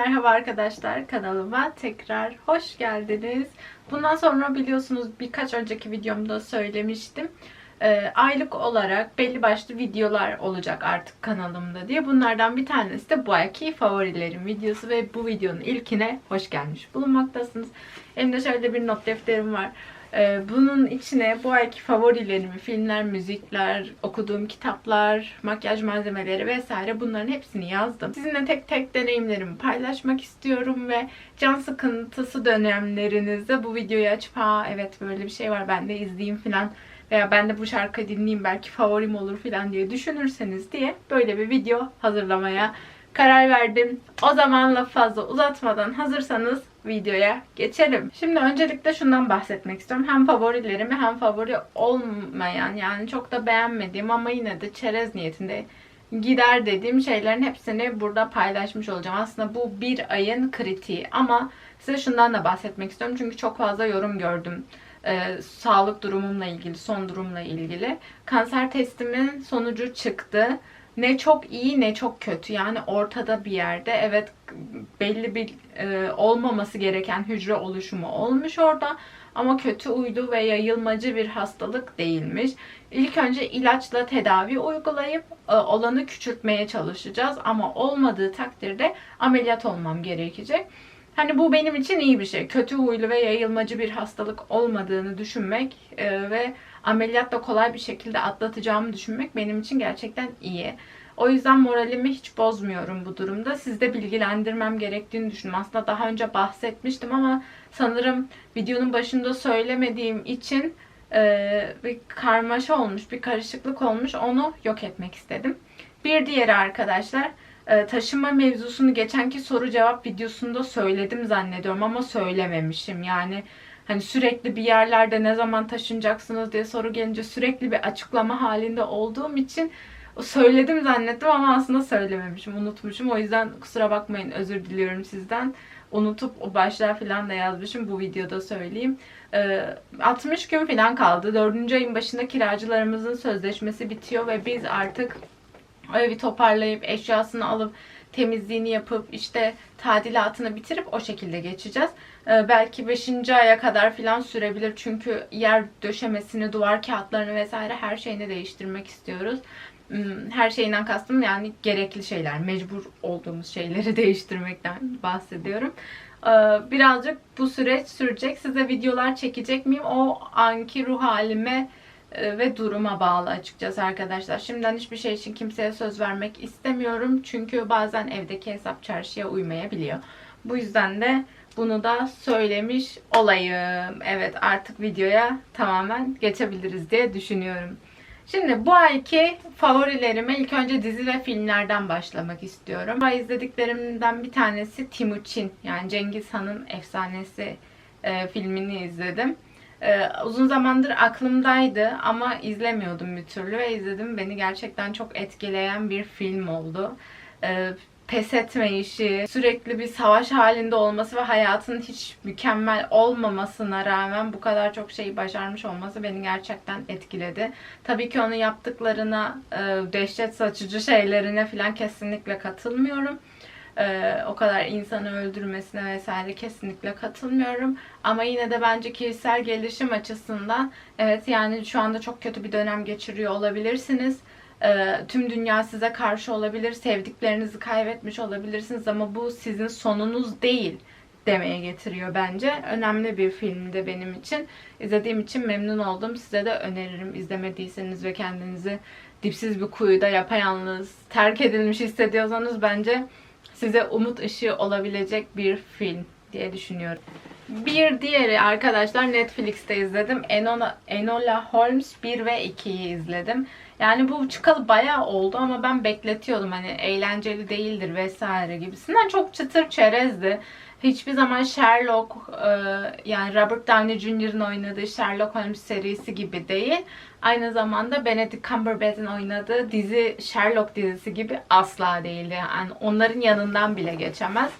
merhaba arkadaşlar kanalıma tekrar hoş geldiniz. Bundan sonra biliyorsunuz birkaç önceki videomda söylemiştim. Ee, aylık olarak belli başlı videolar olacak artık kanalımda diye. Bunlardan bir tanesi de bu ayki favorilerim videosu ve bu videonun ilkine hoş gelmiş bulunmaktasınız. Elimde şöyle bir not defterim var. Ee, bunun içine bu ayki favorilerimi, filmler, müzikler, okuduğum kitaplar, makyaj malzemeleri vesaire bunların hepsini yazdım. Sizinle tek tek deneyimlerimi paylaşmak istiyorum ve can sıkıntısı dönemlerinizde bu videoyu açıp ha evet böyle bir şey var ben de izleyeyim falan veya ben de bu şarkıyı dinleyeyim belki favorim olur falan diye düşünürseniz diye böyle bir video hazırlamaya karar verdim. O zaman lafı fazla uzatmadan hazırsanız videoya geçelim. Şimdi öncelikle şundan bahsetmek istiyorum. Hem favorilerimi hem favori olmayan yani çok da beğenmediğim ama yine de çerez niyetinde gider dediğim şeylerin hepsini burada paylaşmış olacağım. Aslında bu bir ayın kritiği ama size şundan da bahsetmek istiyorum. Çünkü çok fazla yorum gördüm. Ee, sağlık durumumla ilgili, son durumla ilgili. Kanser testimin sonucu çıktı ne çok iyi ne çok kötü. Yani ortada bir yerde. Evet belli bir e, olmaması gereken hücre oluşumu olmuş orada. Ama kötü uydu ve yayılmacı bir hastalık değilmiş. İlk önce ilaçla tedavi uygulayıp e, olanı küçültmeye çalışacağız. Ama olmadığı takdirde ameliyat olmam gerekecek. Hani bu benim için iyi bir şey. Kötü huylu ve yayılmacı bir hastalık olmadığını düşünmek e, ve ameliyatla kolay bir şekilde atlatacağımı düşünmek benim için gerçekten iyi. O yüzden moralimi hiç bozmuyorum bu durumda. Sizde bilgilendirmem gerektiğini düşündüm. Aslında daha önce bahsetmiştim ama sanırım videonun başında söylemediğim için e, bir karmaşa olmuş, bir karışıklık olmuş. Onu yok etmek istedim. Bir diğeri arkadaşlar e, taşınma mevzusunu geçenki soru cevap videosunda söyledim zannediyorum ama söylememişim. Yani hani sürekli bir yerlerde ne zaman taşınacaksınız diye soru gelince sürekli bir açıklama halinde olduğum için söyledim zannettim ama aslında söylememişim, unutmuşum. O yüzden kusura bakmayın, özür diliyorum sizden. Unutup o başlığa falan da yazmışım. Bu videoda söyleyeyim. 60 gün falan kaldı. 4. ayın başında kiracılarımızın sözleşmesi bitiyor ve biz artık evi toparlayıp eşyasını alıp temizliğini yapıp işte tadilatını bitirip o şekilde geçeceğiz. Ee, belki 5. aya kadar falan sürebilir. Çünkü yer döşemesini, duvar kağıtlarını vesaire her şeyini değiştirmek istiyoruz. Hmm, her şeyinden kastım yani gerekli şeyler, mecbur olduğumuz şeyleri değiştirmekten bahsediyorum. Ee, birazcık bu süreç sürecek. Size videolar çekecek miyim? O anki ruh halime ve duruma bağlı açıkçası arkadaşlar. Şimdiden hiçbir şey için kimseye söz vermek istemiyorum. Çünkü bazen evdeki hesap çarşıya uymayabiliyor. Bu yüzden de bunu da söylemiş olayım. Evet artık videoya tamamen geçebiliriz diye düşünüyorum. Şimdi bu ayki favorilerime ilk önce dizi ve filmlerden başlamak istiyorum. Bu izlediklerimden bir tanesi Timuçin yani Cengiz Han'ın efsanesi e, filmini izledim. E, uzun zamandır aklımdaydı ama izlemiyordum bir türlü ve izledim. Beni gerçekten çok etkileyen bir film oldu. E, pes etmeyişi, sürekli bir savaş halinde olması ve hayatın hiç mükemmel olmamasına rağmen bu kadar çok şeyi başarmış olması beni gerçekten etkiledi. Tabii ki onun yaptıklarına, e, dehşet saçıcı şeylerine falan kesinlikle katılmıyorum. E, o kadar insanı öldürmesine vesaire kesinlikle katılmıyorum. Ama yine de bence kişisel gelişim açısından evet yani şu anda çok kötü bir dönem geçiriyor olabilirsiniz e, tüm dünya size karşı olabilir, sevdiklerinizi kaybetmiş olabilirsiniz ama bu sizin sonunuz değil demeye getiriyor bence. Önemli bir filmdi benim için. İzlediğim için memnun oldum. Size de öneririm izlemediyseniz ve kendinizi dipsiz bir kuyuda yapayalnız, terk edilmiş hissediyorsanız bence size umut ışığı olabilecek bir film diye düşünüyorum. Bir diğeri arkadaşlar Netflix'te izledim. Enola, Enola Holmes 1 ve 2'yi izledim. Yani bu çıkalı bayağı oldu ama ben bekletiyordum hani eğlenceli değildir vesaire gibisinden. Çok çıtır çerezdi. Hiçbir zaman Sherlock e, yani Robert Downey Jr.'ın oynadığı Sherlock Holmes serisi gibi değil. Aynı zamanda Benedict Cumberbatch'in oynadığı dizi Sherlock dizisi gibi asla değildi. Yani onların yanından bile geçemez.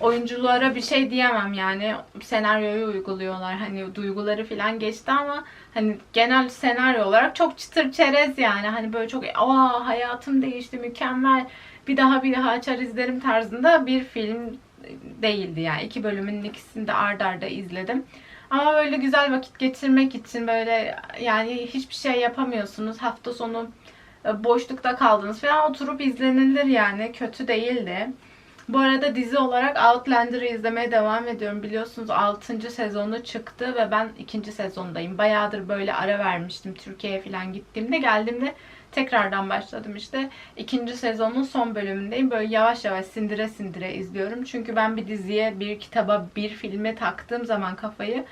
Oyunculara bir şey diyemem yani senaryoyu uyguluyorlar. Hani duyguları falan geçti ama hani genel senaryo olarak çok çıtır çerez yani. Hani böyle çok aa hayatım değişti mükemmel bir daha bir daha açar izlerim tarzında bir film değildi yani. iki bölümün ikisini de ard arda izledim. Ama böyle güzel vakit geçirmek için böyle yani hiçbir şey yapamıyorsunuz. Hafta sonu e, boşlukta kaldınız falan oturup izlenilir yani. Kötü değildi. Bu arada dizi olarak Outlander'ı izlemeye devam ediyorum. Biliyorsunuz 6. sezonu çıktı ve ben 2. sezondayım. Bayağıdır böyle ara vermiştim Türkiye'ye falan gittiğimde. Geldiğimde tekrardan başladım işte. İkinci sezonun son bölümündeyim. Böyle yavaş yavaş sindire sindire izliyorum. Çünkü ben bir diziye, bir kitaba, bir filme taktığım zaman kafayı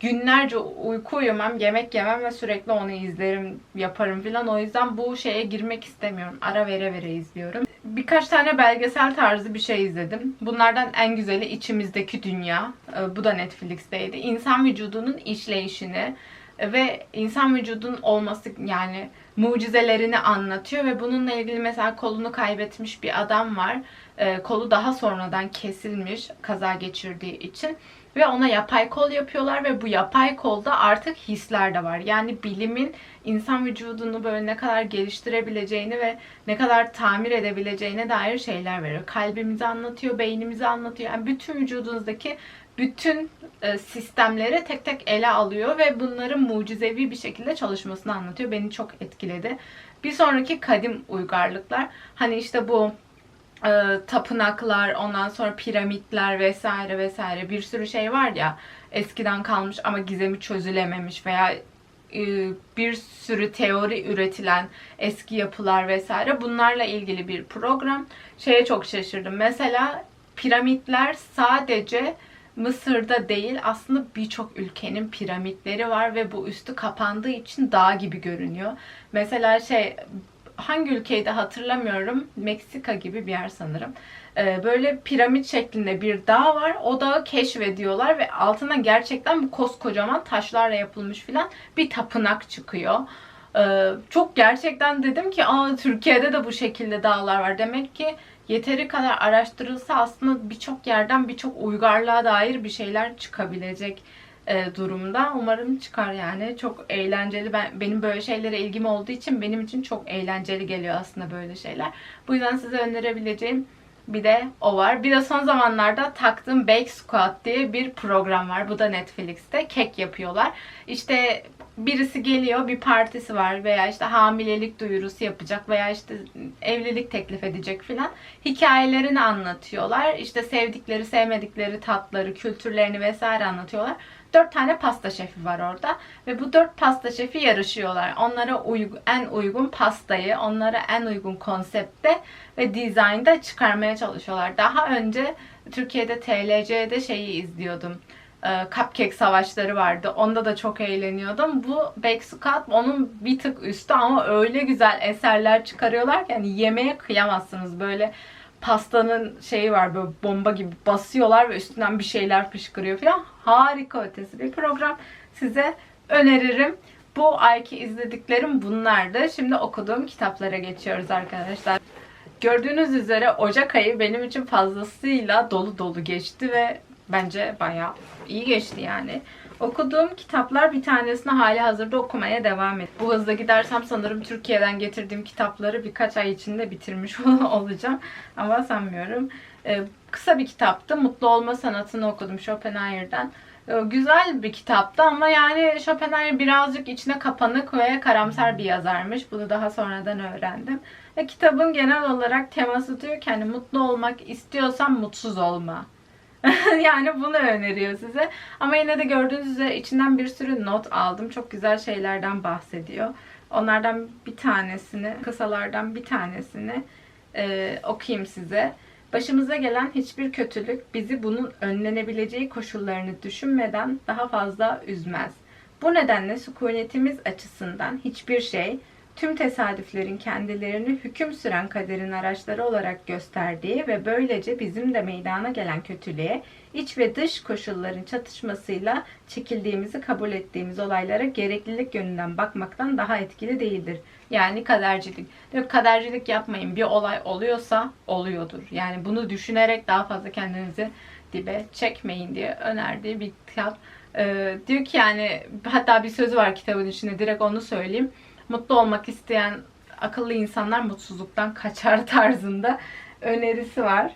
günlerce uyku uyumam, yemek yemem ve sürekli onu izlerim, yaparım filan. O yüzden bu şeye girmek istemiyorum. Ara vere vere izliyorum. Birkaç tane belgesel tarzı bir şey izledim. Bunlardan en güzeli İçimizdeki Dünya. Ee, Bu da Netflix'teydi. İnsan vücudunun işleyişini ve insan vücudunun olması yani mucizelerini anlatıyor ve bununla ilgili mesela kolunu kaybetmiş bir adam var. Ee, Kolu daha sonradan kesilmiş kaza geçirdiği için ve ona yapay kol yapıyorlar ve bu yapay kolda artık hisler de var. Yani bilimin insan vücudunu böyle ne kadar geliştirebileceğini ve ne kadar tamir edebileceğine dair şeyler veriyor. Kalbimizi anlatıyor, beynimizi anlatıyor. Yani bütün vücudunuzdaki bütün e, sistemleri tek tek ele alıyor ve bunların mucizevi bir şekilde çalışmasını anlatıyor. Beni çok etkiledi. Bir sonraki kadim uygarlıklar. Hani işte bu e, tapınaklar, ondan sonra piramitler vesaire vesaire bir sürü şey var ya eskiden kalmış ama gizemi çözülememiş veya e, bir sürü teori üretilen eski yapılar vesaire bunlarla ilgili bir program. Şeye çok şaşırdım. Mesela piramitler sadece Mısır'da değil aslında birçok ülkenin piramitleri var ve bu üstü kapandığı için dağ gibi görünüyor. Mesela şey hangi ülkeydi hatırlamıyorum. Meksika gibi bir yer sanırım. Ee, böyle piramit şeklinde bir dağ var. O dağı keşfediyorlar ve altından gerçekten bu koskocaman taşlarla yapılmış filan bir tapınak çıkıyor. Ee, çok gerçekten dedim ki Aa, Türkiye'de de bu şekilde dağlar var. Demek ki yeteri kadar araştırılsa aslında birçok yerden birçok uygarlığa dair bir şeyler çıkabilecek e, durumda. Umarım çıkar yani. Çok eğlenceli. Ben benim böyle şeylere ilgim olduğu için benim için çok eğlenceli geliyor aslında böyle şeyler. Bu yüzden size önerebileceğim bir de o var. Bir de son zamanlarda taktığım Bake Squad diye bir program var. Bu da Netflix'te. Kek yapıyorlar. İşte birisi geliyor bir partisi var veya işte hamilelik duyurusu yapacak veya işte evlilik teklif edecek filan. Hikayelerini anlatıyorlar. İşte sevdikleri, sevmedikleri tatları, kültürlerini vesaire anlatıyorlar. Dört tane pasta şefi var orada ve bu dört pasta şefi yarışıyorlar. Onlara uygun, en uygun pastayı, onlara en uygun konsepte ve dizaynda çıkarmaya çalışıyorlar. Daha önce Türkiye'de TLC'de şeyi izliyordum cupcake savaşları vardı. Onda da çok eğleniyordum. Bu Bake Squad onun bir tık üstü ama öyle güzel eserler çıkarıyorlar ki yani yemeğe kıyamazsınız. Böyle pastanın şeyi var böyle bomba gibi basıyorlar ve üstünden bir şeyler fışkırıyor falan. Harika ötesi bir program. Size öneririm. Bu ayki izlediklerim bunlardı. Şimdi okuduğum kitaplara geçiyoruz arkadaşlar. Gördüğünüz üzere Ocak ayı benim için fazlasıyla dolu dolu geçti ve bence bayağı iyi geçti yani. Okuduğum kitaplar bir tanesini hali hazırda okumaya devam et. Bu hızla gidersem sanırım Türkiye'den getirdiğim kitapları birkaç ay içinde bitirmiş olacağım. Ama sanmıyorum. Ee, kısa bir kitaptı. Mutlu Olma Sanatını okudum Schopenhauer'dan. Ee, güzel bir kitaptı ama yani Schopenhauer birazcık içine kapanık ve karamsar bir yazarmış. Bunu daha sonradan öğrendim. Ve kitabın genel olarak teması diyor ki hani mutlu olmak istiyorsan mutsuz olma. yani bunu öneriyor size. Ama yine de gördüğünüz üzere içinden bir sürü not aldım. Çok güzel şeylerden bahsediyor. Onlardan bir tanesini, kısalardan bir tanesini e, okuyayım size. Başımıza gelen hiçbir kötülük bizi bunun önlenebileceği koşullarını düşünmeden daha fazla üzmez. Bu nedenle sükunetimiz açısından hiçbir şey tüm tesadüflerin kendilerini hüküm süren kaderin araçları olarak gösterdiği ve böylece bizim de meydana gelen kötülüğe iç ve dış koşulların çatışmasıyla çekildiğimizi kabul ettiğimiz olaylara gereklilik yönünden bakmaktan daha etkili değildir. Yani kadercilik. Diyor kadercilik yapmayın. Bir olay oluyorsa oluyordur. Yani bunu düşünerek daha fazla kendinizi dibe çekmeyin diye önerdiği bir kitap. Ee, diyor ki yani hatta bir sözü var kitabın içinde direkt onu söyleyeyim mutlu olmak isteyen akıllı insanlar mutsuzluktan kaçar tarzında önerisi var.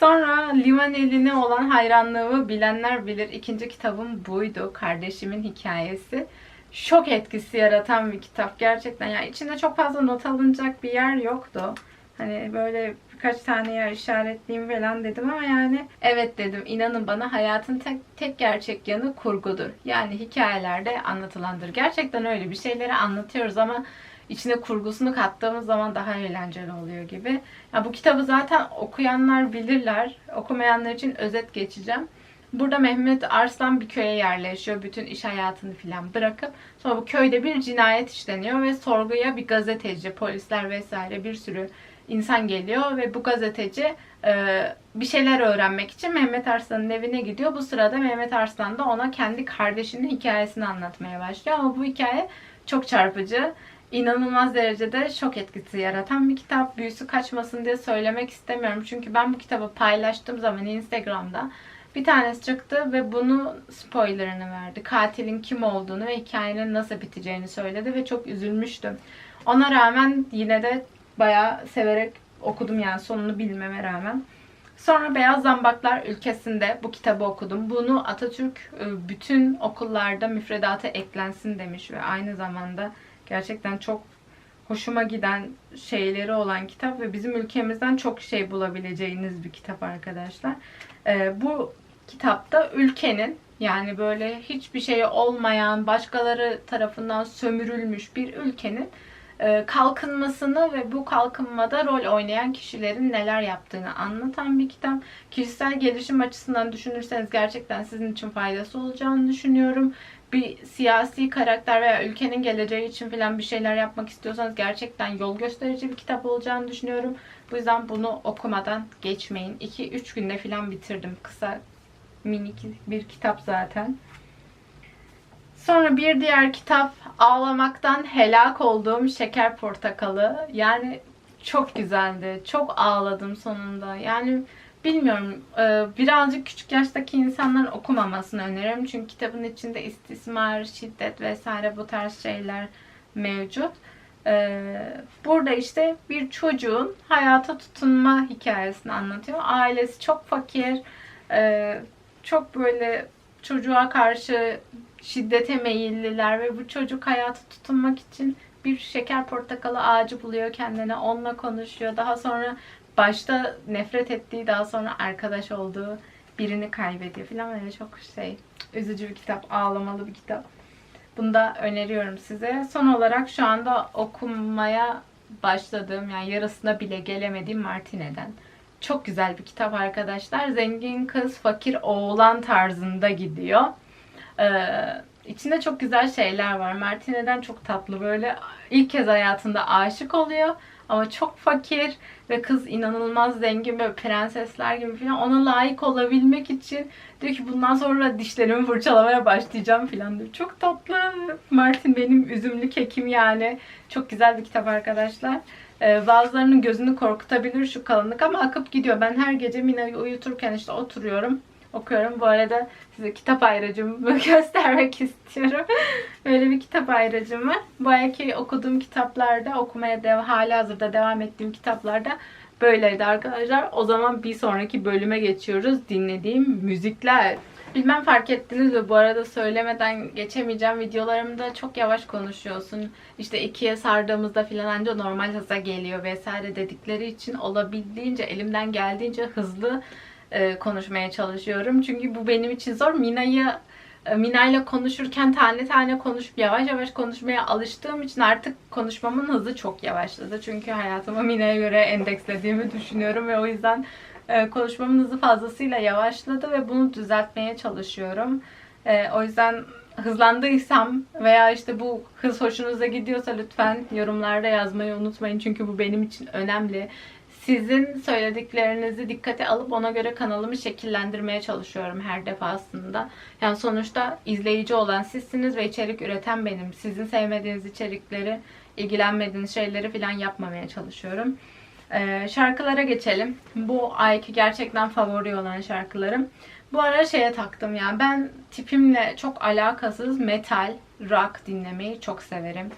Sonra Livaneli'ne olan hayranlığımı bilenler bilir. İkinci kitabım buydu. Kardeşimin hikayesi. Şok etkisi yaratan bir kitap gerçekten. Yani içinde çok fazla not alınacak bir yer yoktu. Hani böyle birkaç tane yer işaretleyeyim falan dedim ama yani evet dedim. İnanın bana hayatın tek, tek gerçek yanı kurgudur. Yani hikayelerde anlatılandır. Gerçekten öyle bir şeyleri anlatıyoruz ama içine kurgusunu kattığımız zaman daha eğlenceli oluyor gibi. Ya bu kitabı zaten okuyanlar bilirler. Okumayanlar için özet geçeceğim. Burada Mehmet Arslan bir köye yerleşiyor. Bütün iş hayatını filan bırakıp sonra bu köyde bir cinayet işleniyor ve sorguya bir gazeteci, polisler vesaire bir sürü insan geliyor ve bu gazeteci e, bir şeyler öğrenmek için Mehmet Arslan'ın evine gidiyor. Bu sırada Mehmet Arslan da ona kendi kardeşinin hikayesini anlatmaya başlıyor. Ama bu hikaye çok çarpıcı. İnanılmaz derecede şok etkisi yaratan bir kitap. Büyüsü kaçmasın diye söylemek istemiyorum. Çünkü ben bu kitabı paylaştığım zaman Instagram'da bir tanesi çıktı ve bunu spoilerını verdi. Katilin kim olduğunu ve hikayenin nasıl biteceğini söyledi ve çok üzülmüştüm. Ona rağmen yine de bayağı severek okudum yani sonunu bilmeme rağmen. Sonra Beyaz Zambaklar ülkesinde bu kitabı okudum. Bunu Atatürk e, bütün okullarda müfredata eklensin demiş ve aynı zamanda gerçekten çok hoşuma giden şeyleri olan kitap ve bizim ülkemizden çok şey bulabileceğiniz bir kitap arkadaşlar. E, bu kitapta ülkenin yani böyle hiçbir şey olmayan, başkaları tarafından sömürülmüş bir ülkenin kalkınmasını ve bu kalkınmada rol oynayan kişilerin neler yaptığını anlatan bir kitap. Kişisel gelişim açısından düşünürseniz gerçekten sizin için faydası olacağını düşünüyorum. Bir siyasi karakter veya ülkenin geleceği için falan bir şeyler yapmak istiyorsanız gerçekten yol gösterici bir kitap olacağını düşünüyorum. Bu yüzden bunu okumadan geçmeyin. 2-3 günde falan bitirdim. Kısa minik bir kitap zaten. Sonra bir diğer kitap ağlamaktan helak olduğum Şeker Portakalı. Yani çok güzeldi. Çok ağladım sonunda. Yani bilmiyorum e, birazcık küçük yaştaki insanların okumamasını öneririm. Çünkü kitabın içinde istismar, şiddet vesaire bu tarz şeyler mevcut. E, burada işte bir çocuğun hayata tutunma hikayesini anlatıyor. Ailesi çok fakir, e, çok böyle çocuğa karşı şiddete meyilliler ve bu çocuk hayata tutunmak için bir şeker portakalı ağacı buluyor kendine. Onunla konuşuyor. Daha sonra başta nefret ettiği daha sonra arkadaş olduğu birini kaybediyor falan böyle çok şey üzücü bir kitap, ağlamalı bir kitap. Bunu da öneriyorum size. Son olarak şu anda okumaya başladığım yani yarısına bile gelemediğim Martine'den. Çok güzel bir kitap arkadaşlar. Zengin kız, fakir oğlan tarzında gidiyor. Ee, içinde çok güzel şeyler var. Martine'den çok tatlı böyle ilk kez hayatında aşık oluyor ama çok fakir ve kız inanılmaz zengin böyle prensesler gibi falan ona layık olabilmek için diyor ki bundan sonra dişlerimi fırçalamaya başlayacağım falan diyor. Çok tatlı. Martin benim üzümlü kekim yani. Çok güzel bir kitap arkadaşlar. Ee, bazılarının gözünü korkutabilir şu kalınlık ama akıp gidiyor. Ben her gece Mina'yı uyuturken işte oturuyorum okuyorum. Bu arada size kitap ayracımı göstermek istiyorum. Böyle bir kitap ayracım var. Bu ayki okuduğum kitaplarda, okumaya dev, hali hazırda devam ettiğim kitaplarda böyleydi arkadaşlar. O zaman bir sonraki bölüme geçiyoruz. Dinlediğim müzikler. Bilmem fark ettiniz mi? Bu arada söylemeden geçemeyeceğim. Videolarımda çok yavaş konuşuyorsun. İşte ikiye sardığımızda filan anca normal hıza geliyor vesaire dedikleri için olabildiğince elimden geldiğince hızlı e, konuşmaya çalışıyorum. Çünkü bu benim için zor. Mina'yı e, Mina ile konuşurken tane tane konuşup yavaş yavaş konuşmaya alıştığım için artık konuşmamın hızı çok yavaşladı. Çünkü hayatımı Mina'ya göre endekslediğimi düşünüyorum ve o yüzden e, konuşmamın hızı fazlasıyla yavaşladı ve bunu düzeltmeye çalışıyorum. O yüzden hızlandıysam veya işte bu hız hoşunuza gidiyorsa lütfen yorumlarda yazmayı unutmayın. Çünkü bu benim için önemli sizin söylediklerinizi dikkate alıp ona göre kanalımı şekillendirmeye çalışıyorum her defasında. Yani sonuçta izleyici olan sizsiniz ve içerik üreten benim. Sizin sevmediğiniz içerikleri, ilgilenmediğiniz şeyleri falan yapmamaya çalışıyorum. Ee, şarkılara geçelim. Bu ayki gerçekten favori olan şarkılarım. Bu ara şeye taktım yani ben tipimle çok alakasız metal, rock dinlemeyi çok severim.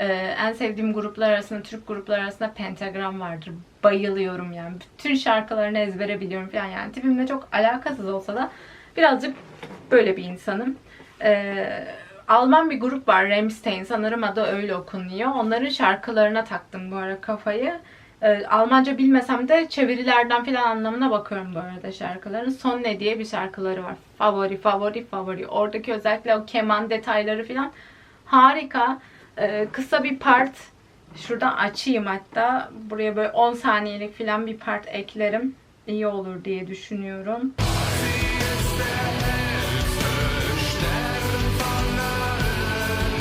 Ee, en sevdiğim gruplar arasında, Türk gruplar arasında Pentagram vardır. Bayılıyorum yani. Bütün şarkılarını ezbere biliyorum falan yani. Tipimle çok alakasız olsa da birazcık böyle bir insanım. Ee, Alman bir grup var Rammstein sanırım adı öyle okunuyor. Onların şarkılarına taktım bu ara kafayı. Ee, Almanca bilmesem de çevirilerden filan anlamına bakıyorum bu arada şarkıların. Son ne diye bir şarkıları var. Favori, favori, favori. Oradaki özellikle o keman detayları filan harika. Ee, kısa bir part şuradan açayım hatta. Buraya böyle 10 saniyelik filan bir part eklerim. İyi olur diye düşünüyorum.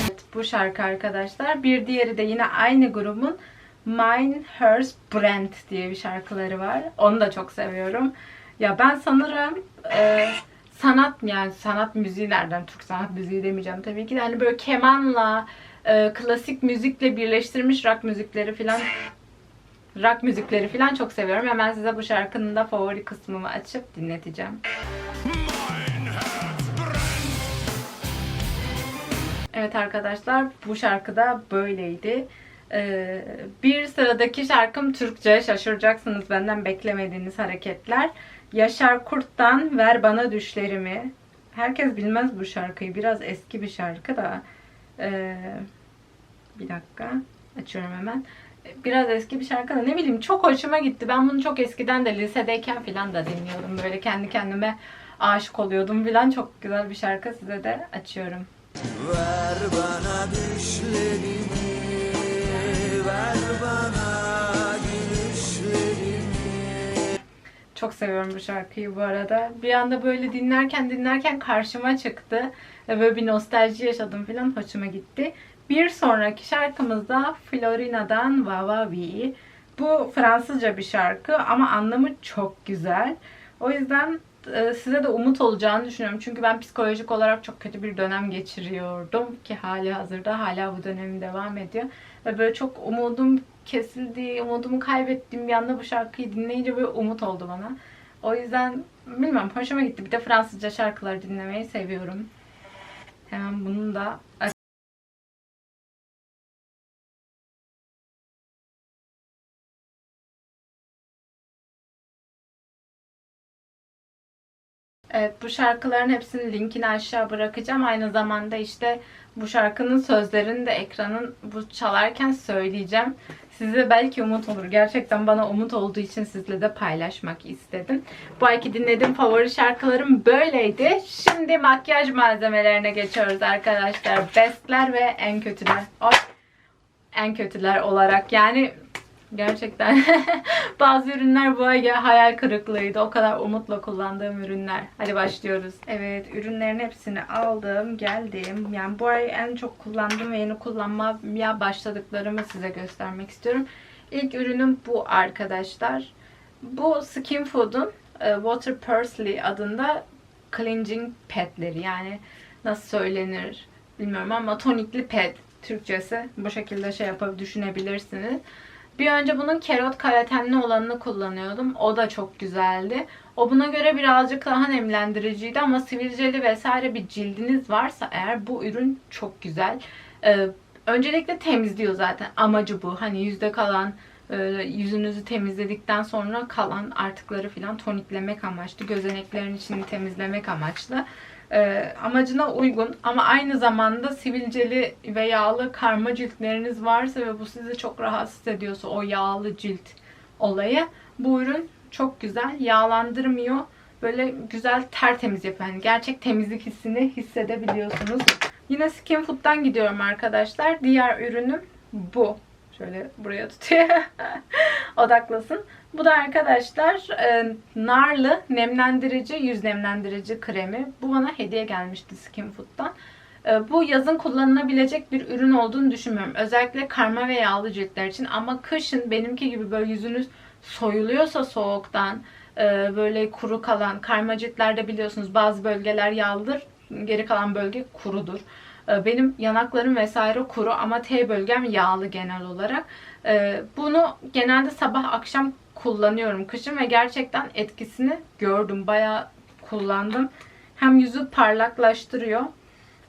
Evet, bu şarkı arkadaşlar. Bir diğeri de yine aynı grubun Mine Hers Brand diye bir şarkıları var. Onu da çok seviyorum. Ya ben sanırım e, sanat yani sanat müziği nereden Türk sanat müziği demeyeceğim tabii ki de hani böyle kemanla e, klasik müzikle birleştirmiş rock müzikleri filan rock müzikleri filan çok seviyorum. Hemen size bu şarkının da favori kısmını açıp dinleteceğim. Evet arkadaşlar bu şarkı da böyleydi. Ee, bir sıradaki şarkım Türkçe. Şaşıracaksınız benden beklemediğiniz hareketler. Yaşar Kurt'tan Ver Bana Düşlerimi. Herkes bilmez bu şarkıyı. Biraz eski bir şarkı da. Ee, bir dakika. Açıyorum hemen. Biraz eski bir şarkı da ne bileyim çok hoşuma gitti. Ben bunu çok eskiden de lisedeyken falan da dinliyordum. Böyle kendi kendime aşık oluyordum falan. Çok güzel bir şarkı. Size de açıyorum. Ver bana düşlerimi, ver bana Çok seviyorum bu şarkıyı bu arada. Bir anda böyle dinlerken dinlerken karşıma çıktı. Ve böyle bir nostalji yaşadım falan. Hoşuma gitti. Bir sonraki şarkımız da Florina'dan Vava Vi. Bu Fransızca bir şarkı ama anlamı çok güzel. O yüzden e, size de umut olacağını düşünüyorum. Çünkü ben psikolojik olarak çok kötü bir dönem geçiriyordum ki hali hazırda hala bu dönemim devam ediyor. Ve böyle çok umudum kesildi, umudumu kaybettiğim bir anda bu şarkıyı dinleyince böyle umut oldu bana. O yüzden bilmem hoşuma gitti. Bir de Fransızca şarkıları dinlemeyi seviyorum. Hemen bunu da Evet bu şarkıların hepsinin linkini aşağı bırakacağım. Aynı zamanda işte bu şarkının sözlerini de ekranın bu çalarken söyleyeceğim. Size belki umut olur. Gerçekten bana umut olduğu için sizle de paylaşmak istedim. Bu ayki dinlediğim favori şarkılarım böyleydi. Şimdi makyaj malzemelerine geçiyoruz arkadaşlar. Bestler ve en kötüler. En kötüler olarak yani Gerçekten bazı ürünler bu ay hayal kırıklığıydı. O kadar umutla kullandığım ürünler. Hadi başlıyoruz. Evet ürünlerin hepsini aldım. Geldim. Yani bu ay en çok kullandığım ve yeni kullanmaya başladıklarımı size göstermek istiyorum. İlk ürünüm bu arkadaşlar. Bu Skin Food'un e, Water Pursley adında cleansing padleri. Yani nasıl söylenir bilmiyorum ama tonikli pad Türkçesi. Bu şekilde şey yapıp düşünebilirsiniz. Bir önce bunun kerot karatenli olanını kullanıyordum. O da çok güzeldi. O buna göre birazcık daha nemlendiriciydi ama sivilceli vesaire bir cildiniz varsa eğer bu ürün çok güzel. Ee, öncelikle temizliyor zaten. Amacı bu. Hani yüzde kalan e, yüzünüzü temizledikten sonra kalan artıkları falan toniklemek amaçlı. Gözeneklerin içini temizlemek amaçlı e, amacına uygun ama aynı zamanda sivilceli ve yağlı karma ciltleriniz varsa ve bu sizi çok rahatsız ediyorsa o yağlı cilt olayı bu ürün çok güzel yağlandırmıyor. Böyle güzel tertemiz yapıyor. Yani gerçek temizlik hissini hissedebiliyorsunuz. Yine Skin Food'dan gidiyorum arkadaşlar. Diğer ürünüm bu. Şöyle buraya tutuyor. Odaklasın. Bu da arkadaşlar e, narlı nemlendirici, yüz nemlendirici kremi. Bu bana hediye gelmişti Skin Food'dan. E, bu yazın kullanılabilecek bir ürün olduğunu düşünmüyorum. Özellikle karma ve yağlı ciltler için. Ama kışın benimki gibi böyle yüzünüz soyuluyorsa soğuktan, e, böyle kuru kalan, karma ciltlerde biliyorsunuz bazı bölgeler yağlıdır. Geri kalan bölge kurudur. E, benim yanaklarım vesaire kuru ama T bölgem yağlı genel olarak. E, bunu genelde sabah akşam kullanıyorum kışın ve gerçekten etkisini gördüm. Bayağı kullandım. Hem yüzü parlaklaştırıyor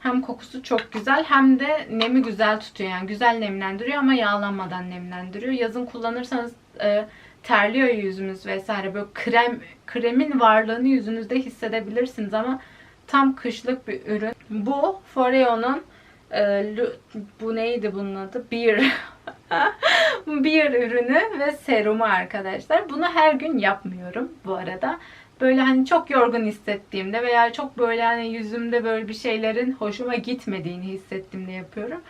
Hem kokusu çok güzel hem de nemi güzel tutuyor. Yani güzel nemlendiriyor ama yağlanmadan nemlendiriyor. Yazın kullanırsanız e, terliyor yüzümüz vesaire. Böyle krem kremin varlığını yüzünüzde hissedebilirsiniz ama tam kışlık bir ürün. Bu Foreo'nun e, bu neydi bunun adı? Beer. Beer ürünü ve serumu arkadaşlar. Bunu her gün yapmıyorum bu arada. Böyle hani çok yorgun hissettiğimde veya çok böyle hani yüzümde böyle bir şeylerin hoşuma gitmediğini hissettiğimde yapıyorum.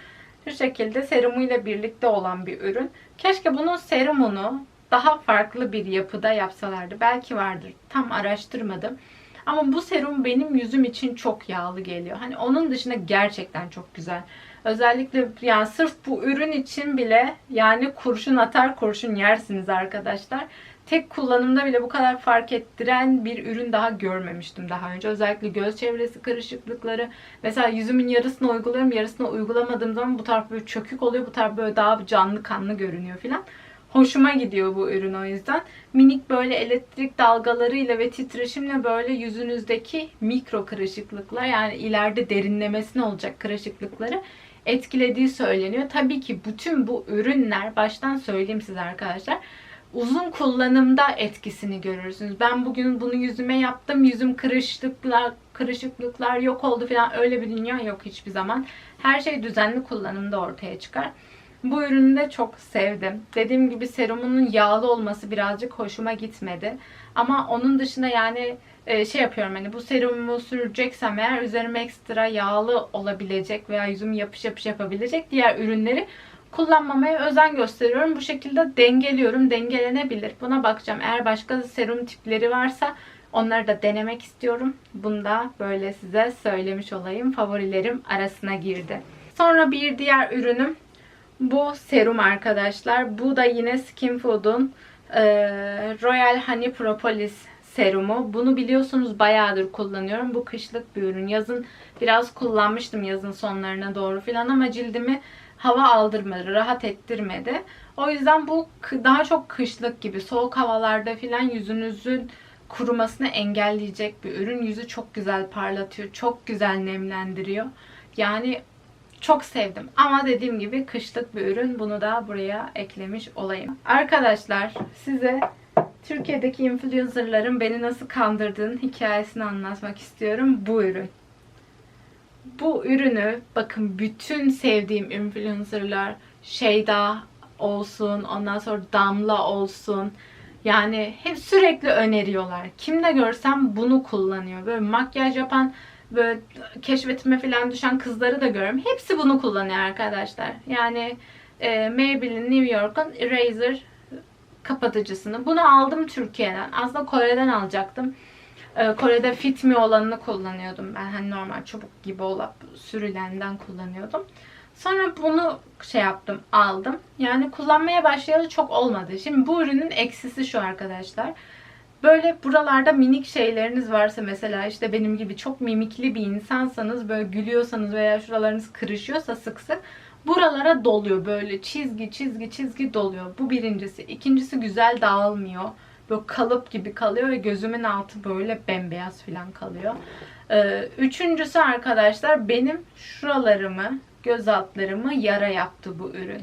Şu şekilde serumuyla birlikte olan bir ürün. Keşke bunun serumunu daha farklı bir yapıda yapsalardı. Belki vardır. Tam araştırmadım. Ama bu serum benim yüzüm için çok yağlı geliyor. Hani onun dışında gerçekten çok güzel. Özellikle yani sırf bu ürün için bile yani kurşun atar kurşun yersiniz arkadaşlar. Tek kullanımda bile bu kadar fark ettiren bir ürün daha görmemiştim daha önce. Özellikle göz çevresi kırışıklıkları. Mesela yüzümün yarısını uyguluyorum. Yarısını uygulamadığım zaman bu taraf böyle çökük oluyor. Bu taraf böyle daha canlı kanlı görünüyor filan. Hoşuma gidiyor bu ürün o yüzden. Minik böyle elektrik dalgalarıyla ve titreşimle böyle yüzünüzdeki mikro kırışıklıklar yani ileride derinlemesine olacak kırışıklıkları etkilediği söyleniyor. Tabii ki bütün bu ürünler baştan söyleyeyim size arkadaşlar uzun kullanımda etkisini görürsünüz. Ben bugün bunu yüzüme yaptım. Yüzüm kırışıklıklar, kırışıklıklar yok oldu falan. Öyle bir dünya yok hiçbir zaman. Her şey düzenli kullanımda ortaya çıkar. Bu ürünü de çok sevdim. Dediğim gibi serumunun yağlı olması birazcık hoşuma gitmedi. Ama onun dışında yani e, şey yapıyorum hani bu serumu süreceksem eğer üzerime ekstra yağlı olabilecek veya yüzüm yapış yapış yapabilecek diğer ürünleri kullanmamaya özen gösteriyorum. Bu şekilde dengeliyorum. Dengelenebilir. Buna bakacağım. Eğer başka serum tipleri varsa onları da denemek istiyorum. Bunu da böyle size söylemiş olayım. Favorilerim arasına girdi. Sonra bir diğer ürünüm bu serum arkadaşlar. Bu da yine Skin Food'un e, Royal Honey Propolis serumu. Bunu biliyorsunuz bayağıdır kullanıyorum. Bu kışlık bir ürün. Yazın biraz kullanmıştım yazın sonlarına doğru filan ama cildimi hava aldırmadı, rahat ettirmedi. O yüzden bu daha çok kışlık gibi soğuk havalarda filan yüzünüzün kurumasını engelleyecek bir ürün. Yüzü çok güzel parlatıyor, çok güzel nemlendiriyor. Yani çok sevdim. Ama dediğim gibi kışlık bir ürün. Bunu da buraya eklemiş olayım. Arkadaşlar size Türkiye'deki influencerların beni nasıl kandırdığının hikayesini anlatmak istiyorum. Bu ürün. Bu ürünü bakın bütün sevdiğim influencerlar Şeyda olsun, ondan sonra Damla olsun. Yani hep sürekli öneriyorlar. Kimde görsem bunu kullanıyor. Böyle makyaj yapan, böyle keşfetime falan düşen kızları da görüyorum. Hepsi bunu kullanıyor arkadaşlar. Yani e, Maybelline New York'un Eraser kapatıcısını. Bunu aldım Türkiye'den. Aslında Kore'den alacaktım. Ee, Kore'de Fit Me olanını kullanıyordum. Ben hani normal çubuk gibi olup sürülenden kullanıyordum. Sonra bunu şey yaptım, aldım. Yani kullanmaya başlayalı çok olmadı. Şimdi bu ürünün eksisi şu arkadaşlar. Böyle buralarda minik şeyleriniz varsa mesela işte benim gibi çok mimikli bir insansanız böyle gülüyorsanız veya şuralarınız kırışıyorsa sık sık buralara doluyor böyle çizgi çizgi çizgi doluyor. Bu birincisi. İkincisi güzel dağılmıyor. Böyle kalıp gibi kalıyor ve gözümün altı böyle bembeyaz falan kalıyor. Ee, üçüncüsü arkadaşlar benim şuralarımı, göz altlarımı yara yaptı bu ürün.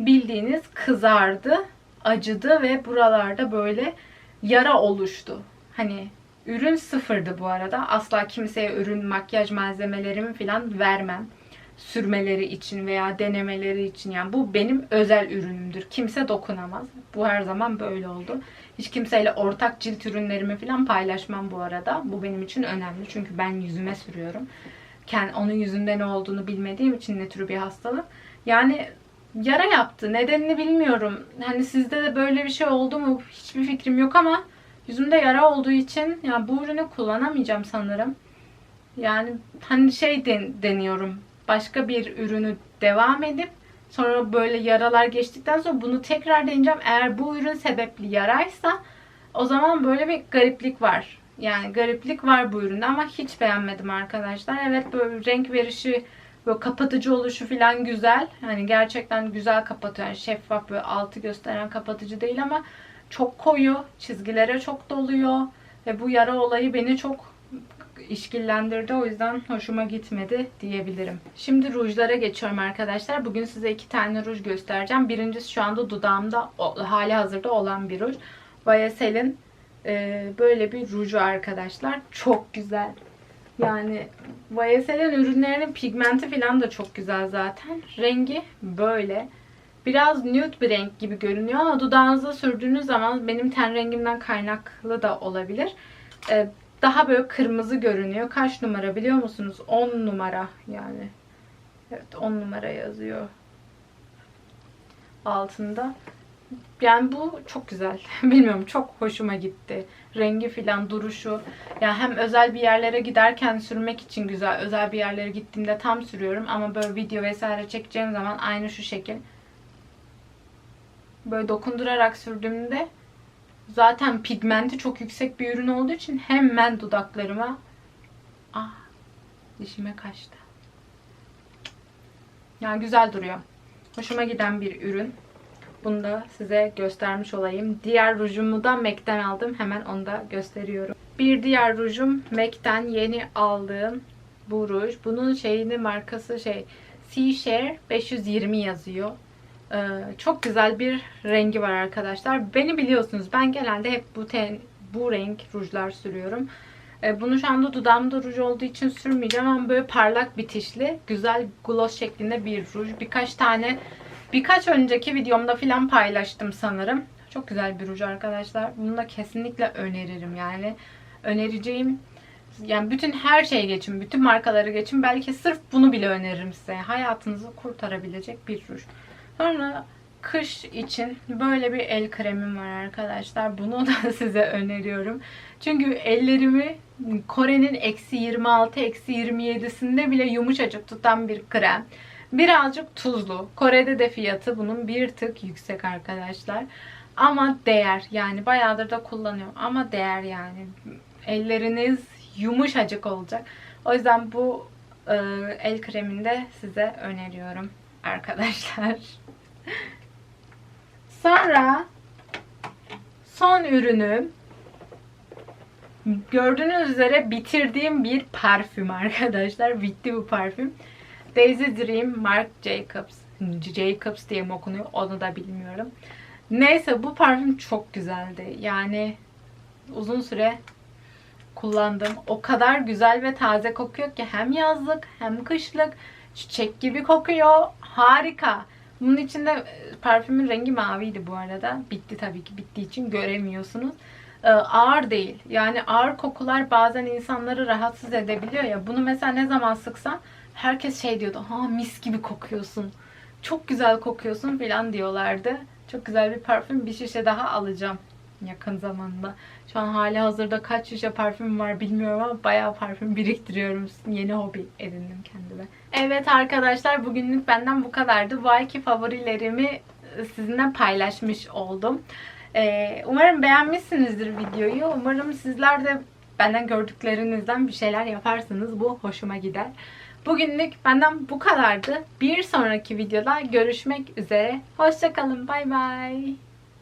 Bildiğiniz kızardı, acıdı ve buralarda böyle yara oluştu. Hani ürün sıfırdı bu arada. Asla kimseye ürün, makyaj malzemelerimi falan vermem sürmeleri için veya denemeleri için yani bu benim özel ürünümdür. Kimse dokunamaz. Bu her zaman böyle oldu. Hiç kimseyle ortak cilt ürünlerimi falan paylaşmam bu arada. Bu benim için önemli. Çünkü ben yüzüme sürüyorum. Kendi, onun yüzünde ne olduğunu bilmediğim için ne tür bir hastalık. Yani yara yaptı. Nedenini bilmiyorum. Hani sizde de böyle bir şey oldu mu hiçbir fikrim yok ama yüzümde yara olduğu için yani bu ürünü kullanamayacağım sanırım. Yani hani şey den- deniyorum. Başka bir ürünü devam edip sonra böyle yaralar geçtikten sonra bunu tekrar deneyeceğim. Eğer bu ürün sebepli yaraysa o zaman böyle bir gariplik var. Yani gariplik var bu üründe ama hiç beğenmedim arkadaşlar. Evet böyle renk verişi böyle kapatıcı oluşu falan güzel. Hani gerçekten güzel kapatıyor. Yani şeffaf böyle altı gösteren kapatıcı değil ama çok koyu. Çizgilere çok doluyor. Ve bu yara olayı beni çok işkillendirdi. O yüzden hoşuma gitmedi diyebilirim. Şimdi rujlara geçiyorum arkadaşlar. Bugün size iki tane ruj göstereceğim. Birincisi şu anda dudağımda hali hazırda olan bir ruj. YSL'in böyle bir ruju arkadaşlar. Çok güzel. Yani YSL'in ürünlerinin pigmenti falan da çok güzel zaten. Rengi böyle. Biraz nude bir renk gibi görünüyor ama dudağınıza sürdüğünüz zaman benim ten rengimden kaynaklı da olabilir. Ee, daha böyle kırmızı görünüyor. Kaç numara biliyor musunuz? 10 numara yani. Evet 10 numara yazıyor. Altında. Yani bu çok güzel. Bilmiyorum çok hoşuma gitti. Rengi filan duruşu. Yani hem özel bir yerlere giderken sürmek için güzel. Özel bir yerlere gittiğimde tam sürüyorum ama böyle video vesaire çekeceğim zaman aynı şu şekil. Böyle dokundurarak sürdüğümde zaten pigmenti çok yüksek bir ürün olduğu için hemen dudaklarıma ah dişime kaçtı. Yani güzel duruyor. Hoşuma giden bir ürün. Bunu da size göstermiş olayım. Diğer rujumu da MAC'ten aldım. Hemen onu da gösteriyorum. Bir diğer rujum MAC'ten yeni aldığım bu ruj. Bunun şeyini markası şey Seashare 520 yazıyor. Ee, çok güzel bir rengi var arkadaşlar. Beni biliyorsunuz ben genelde hep bu ten, bu renk rujlar sürüyorum. Ee, bunu şu anda dudağımda ruj olduğu için sürmeyeceğim ama böyle parlak bitişli güzel gloss şeklinde bir ruj. Birkaç tane birkaç önceki videomda filan paylaştım sanırım. Çok güzel bir ruj arkadaşlar. Bunu da kesinlikle öneririm yani. Önereceğim yani bütün her şeye geçin, bütün markaları geçin. Belki sırf bunu bile öneririm size. Hayatınızı kurtarabilecek bir ruj. Sonra kış için böyle bir el kremim var arkadaşlar. Bunu da size öneriyorum. Çünkü ellerimi Kore'nin eksi 26, eksi 27'sinde bile yumuşacık tutan bir krem. Birazcık tuzlu. Kore'de de fiyatı bunun bir tık yüksek arkadaşlar. Ama değer. Yani bayağıdır da kullanıyorum. Ama değer yani. Elleriniz yumuşacık olacak. O yüzden bu e, el kremini de size öneriyorum arkadaşlar. Sonra son ürünüm gördüğünüz üzere bitirdiğim bir parfüm arkadaşlar. Bitti bu parfüm. Daisy Dream Marc Jacobs. Jacobs diye mi okunuyor onu da bilmiyorum. Neyse bu parfüm çok güzeldi. Yani uzun süre kullandım. O kadar güzel ve taze kokuyor ki hem yazlık hem kışlık çiçek gibi kokuyor. Harika. Bunun içinde e, parfümün rengi maviydi bu arada. Bitti tabii ki. Bittiği için göremiyorsunuz. Ee, ağır değil. Yani ağır kokular bazen insanları rahatsız edebiliyor ya. Bunu mesela ne zaman sıksam herkes şey diyordu. Ha mis gibi kokuyorsun. Çok güzel kokuyorsun falan diyorlardı. Çok güzel bir parfüm. Bir şişe daha alacağım yakın zamanda. Şu an hali hazırda kaç şişe parfüm var bilmiyorum ama bayağı parfüm biriktiriyorum. Yeni hobi edindim kendime. Evet arkadaşlar bugünlük benden bu kadardı. Bu ayki favorilerimi sizinle paylaşmış oldum. Ee, umarım beğenmişsinizdir videoyu. Umarım sizler de benden gördüklerinizden bir şeyler yaparsınız. Bu hoşuma gider. Bugünlük benden bu kadardı. Bir sonraki videoda görüşmek üzere. Hoşçakalın. Bay bay.